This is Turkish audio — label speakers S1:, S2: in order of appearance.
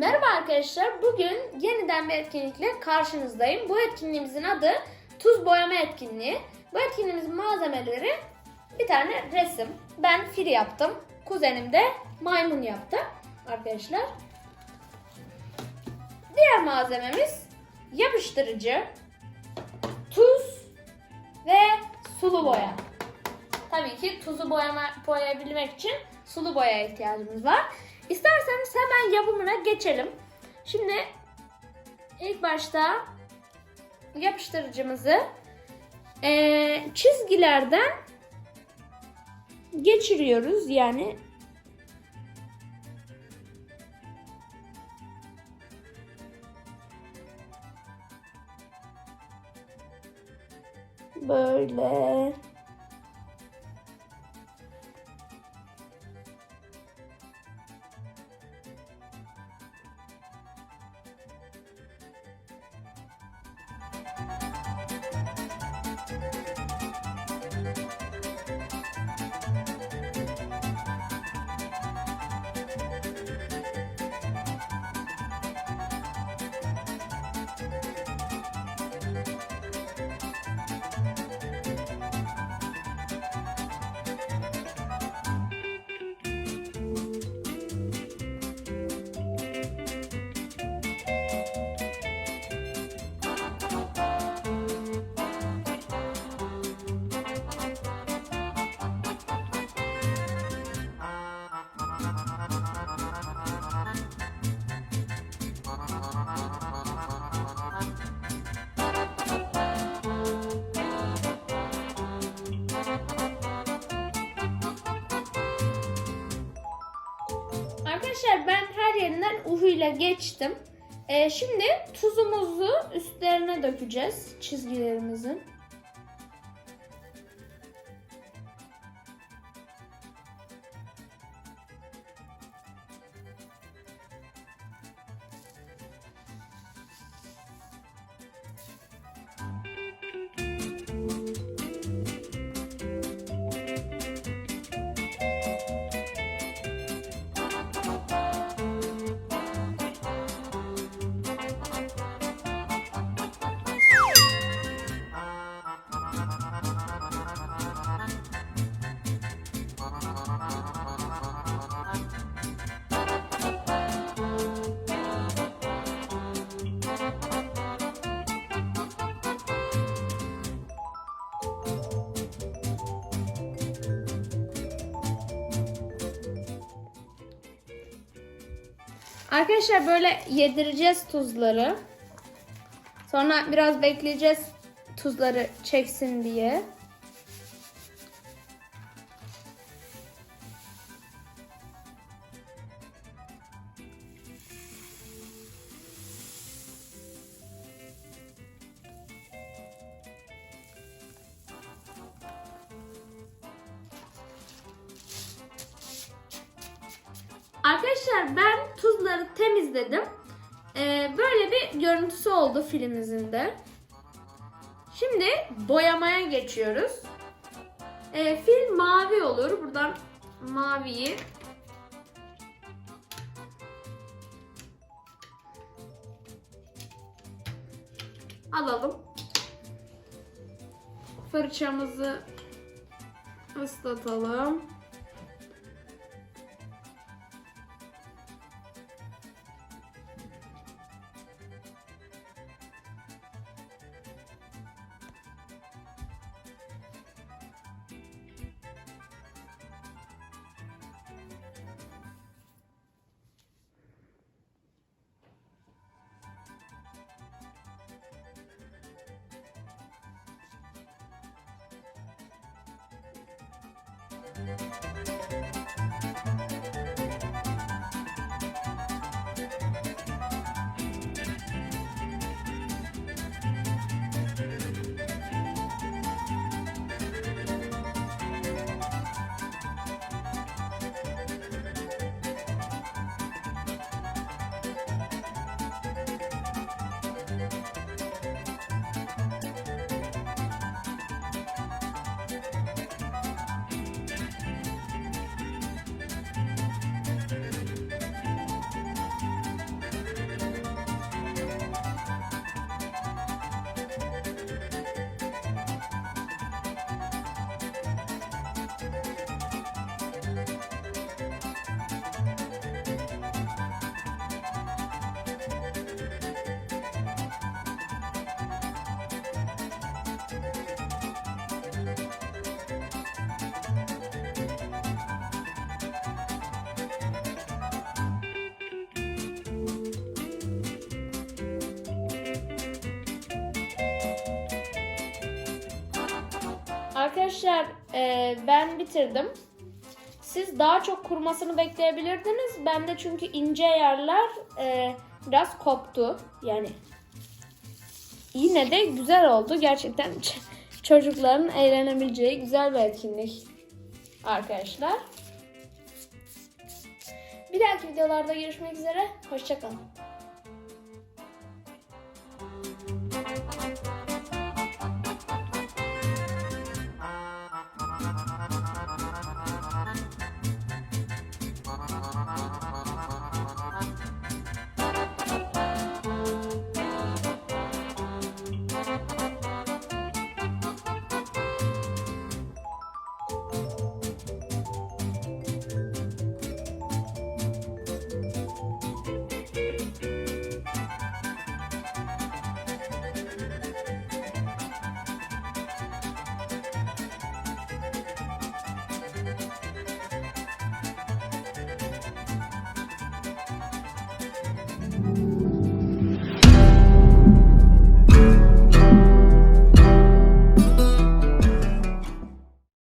S1: Merhaba arkadaşlar. Bugün yeniden bir etkinlikle karşınızdayım. Bu etkinliğimizin adı tuz boyama etkinliği. Bu etkinliğimizin malzemeleri bir tane resim. Ben fil yaptım. Kuzenim de maymun yaptı arkadaşlar. Diğer malzememiz yapıştırıcı, tuz ve sulu boya. Tabii ki tuzu boyama, boyayabilmek için sulu boyaya ihtiyacımız var. İsterseniz hemen yapımına geçelim. Şimdi ilk başta yapıştırıcımızı eee, çizgilerden geçiriyoruz. Yani böyle Arkadaşlar ben her yerinden uhuyla geçtim. Ee, şimdi tuzumuzu üstlerine dökeceğiz çizgilerimizin. Arkadaşlar böyle yedireceğiz tuzları. Sonra biraz bekleyeceğiz tuzları çeksin diye. Arkadaşlar ben tuzları temizledim. Ee, böyle bir görüntüsü oldu filimizin de. Şimdi boyamaya geçiyoruz. Ee, fil mavi olur. Buradan maviyi alalım. Fırçamızı ıslatalım. Música arkadaşlar e, ben bitirdim. Siz daha çok kurumasını bekleyebilirdiniz. Ben de çünkü ince yerler e, biraz koptu. Yani yine de güzel oldu. Gerçekten çocukların eğlenebileceği güzel bir etkinlik arkadaşlar. Bir dahaki videolarda görüşmek üzere. Hoşçakalın.